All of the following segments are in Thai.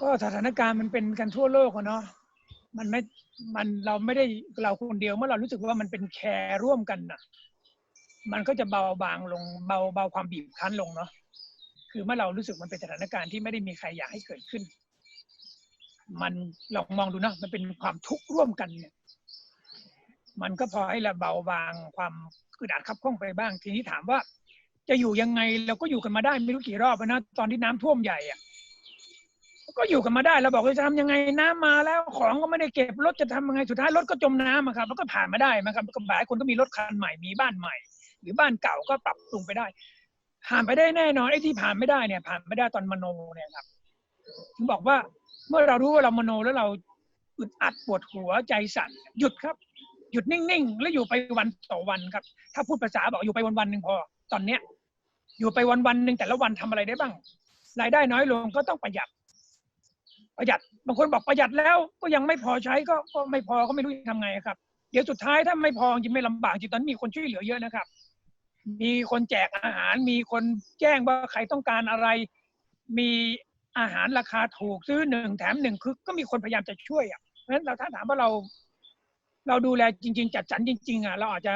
ก็สถานการณ์มันเป็นกันทั่วโลกอะเนาะมันไม่มันเราไม่ได้เราคนเดียวเมื่อเรารู้สึกว่ามันเป็นแคร์ร่วมกันน่ะมันก็จะเบาบางลงเบาเบาความบีบคั้นลงเนาะคือเมื่อเรารู้สึกมันเป็นสถานการณ์ที่ไม่ได้มีใครอยากให้เกิดขึ้น มันลองมองดูนะมันเป็นความทุกข์ร่วมกันเนี่ย มันก็พอให้เราเบาบางความอึดอัดขับข้องไปบ้าง ทีนี้ถามว่า จะอยู่ยังไงเราก็อยู่กันมาได้ไม่รู้กี่รอบแล้วนะตอนที่น้ำท่วมใหญ่อะ ก็อยู่กันมาได้เราบอกว่าจะทำยังไงน้ำมาแล้วของก็ไม่ได้เก็บรถจะทำยังไงสุดท้ายรถก็จมน้ำครับแล้วก็ผ่านมาได้นะครับก็หลายคนก็มีรถคันใหม่มีบ้านใหม่ หรือบ้านเก่าก็ปรับปรุงไปได้ ผ่านไปได้แน่นอนไอ้ที่ผ่านไม่ได้เนี่ยผ่านไม่ได้ตอนมโนเนี่ยครับถึงบอกว่าเมื่อเรารู้ว่าเรามโนแล้วเราอึดอัดปวดหัวใจสั่นหยุดครับ หยุดนิ่งๆ แล้วอยู่ไปวันต่อวันครับ ถ้าพูดภาษาบอกอยู่ไปวันๆหนึ่งพอ ตอนเนี้ย อยู่ไปวันๆหนึ่งแต่ละวันทำอะไรได้บ้างรายได้น้อยลงก็ต้องประหยัด ประหยัดบางคนบอกประหยัดแล้วก็ยังไม่พอใช้ก็ก็ไม่พอก็ไม่รู้จะทำไงครับ เดี๋ยวสุดท้ายถ้าไม่พอจริงไม่ลำบากจริงตอนนี้มีคนช่วยเหลือเยอะนะครับ มีคนแจกอาหาร มีคนแจ้งว่าใครต้องการอะไร มีอาหารราคาถูกซื้อหนึ่งแถมหนึ่งคือก็มีคนพยายามจะช่วยอะเพราะฉะนั้นเราถ้าถามว่าเรา เราดูแลจริง ๆ จัดสรรจริง ๆอะเราอาจจะ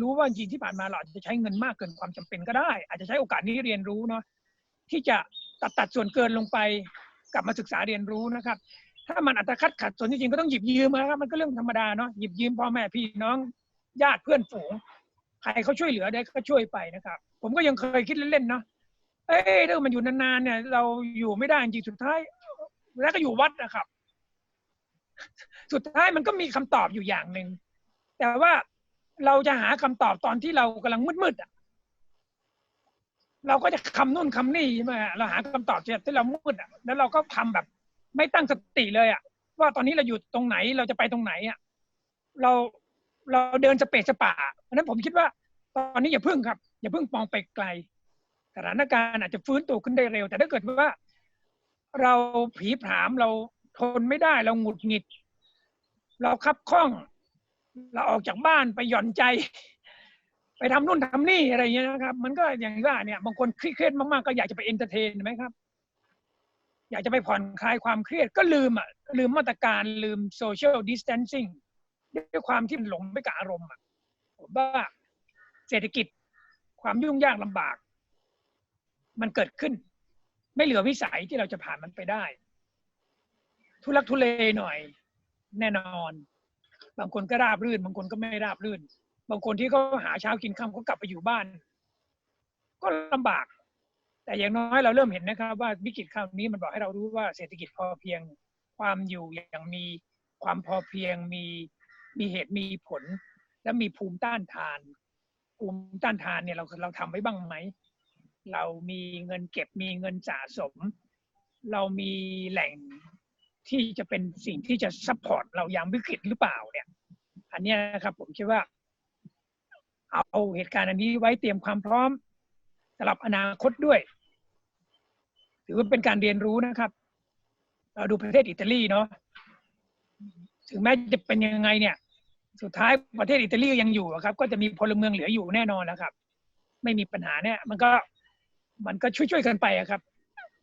รู้ว่าจริงที่ผ่านมาเราอาจจะใช้เงินมากเกินความจำเป็นก็ได้ อาจจะใช้โอกาสนี้เรียนรู้เนาะที่จะตัดตัดส่วนเกินลงไป กลับมาศึกษาเรียนรู้นะครับ ถ้ามันอัตคัดขัดส่วนจริงๆก็ต้องหยิบยืมนะครับมันก็เรื่องธรรมดาเนาะหยิบยืมพ่อแม่พี่น้องญาติเพื่อนฝูงใครเขาช่วยเหลือได้ก็ช่วยไปนะครับ ผมก็ยังเคยคิดเล่นๆเนาะเอ้ยถ้ามันอยู่นานๆเนี่ย เราอยู่ไม่ได้จริงสุดท้าย แล้วก็อยู่วัดนะครับ สุดท้ายมันก็มีคำตอบอยู่อย่างหนึ่งแต่ว่าเราจะหาคำตอบตอนที่เรากำลังมืดๆอะ เราก็จะคำนู่นคำนี่ใช่ไหมเราหาคำตอบที่เรามืดอะแล้วเราก็ทำแบบ ไม่ตั้งสติเลยอะ ว่าตอนนี้เราอยู่ตรงไหนเราจะไปตรงไหนอะเราเราเดินสเปซสปะเพราะนั้นผมคิดว่า ตอนนี้อย่าพึ่งครับ อย่าพึ่งมองไปไกลสถานการณ์อาจจะฟื้นตัวขึ้นได้เร็ว แต่ถ้าเกิดว่า เราผีผามเราทนไม่ได้เราหงุดหงิด เราคับข้อง เราออกจากบ้านไปหย่อนใจ ไปทำนู่นทำนี่อะไรเงี้ยนะครับ มันก็อย่างว่าเนี่ยบางคนเครียดมากๆก็อยากจะไปเอนเตอร์เทนไหมครับ อยากจะไปผ่อนคลายความเครียดก็ลืมอะลืมมาตรการลืมโซเชียลดิส a ทนซิ่งด้วยความที่มันหลงไปกับอารมณ์อะผมว่าเศรษฐกิจความยุ่งยากลำบาก มันเกิดขึ้น ไม่เหลือวิสัยที่เราจะผ่านมันไปได้ ทุลักทุเลหน่อย แน่นอน บางคนก็ราบรื่น บางคนก็ไม่ราบรื่น บางคนที่เขาหาเช้ากินค่ำเขากลับไปอยู่บ้าน ก็ลำบาก แต่อย่างน้อยเราเริ่มเห็นนะครับ ว่าวิกฤตคราวนี้มันบอกให้เรารู้ว่าเศรษฐกิจพอเพียง ความอยู่อย่างมีความพอเพียงมีมีเหตุมีผล และมีภูมิต้านทาน ภูมิต้านทานเนี่ยเราเราทำไว้บ้างไหม เรามีเงินเก็บมีเงินสะสม เรามีแหล่งที่จะเป็นสิ่งที่จะซัพพอร์ตเรายามวิกฤตหรือเปล่าเนี่ย อันนี้นะครับผมคิดว่า เอาเหตุการณ์อันนี้ไว้เตรียมความพร้อมสำหรับอนาคตด้วย ถือว่าเป็นการเรียนรู้นะครับ เราดูประเทศอิตาลีเนาะถึงแม้จะเป็นยังไงเนี่ย สุดท้ายประเทศอิตาลียังอยู่ครับ ก็จะมีพลเมืองเหลืออยู่แน่นอนนะครับ ไม่มีปัญหาเนี่ย มันก็มันก็ช่วยๆกันไปครับ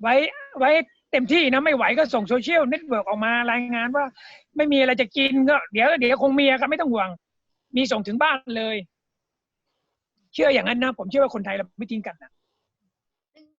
ไว้ไว้เต็มที่นะไม่ไหวก็ส่งโซเชียลเน็ตเวิร์กออกมารายงานว่า ไม่มีอะไรจะกินก็เดี๋ยวเดี๋ยวคงมีครับไม่ต้องห่วง มีส่งถึงบ้านเลย เชื่ออย่างนั้นนะ ผมเชื่อว่าคนไทยเราไม่ทิ้งกันนะ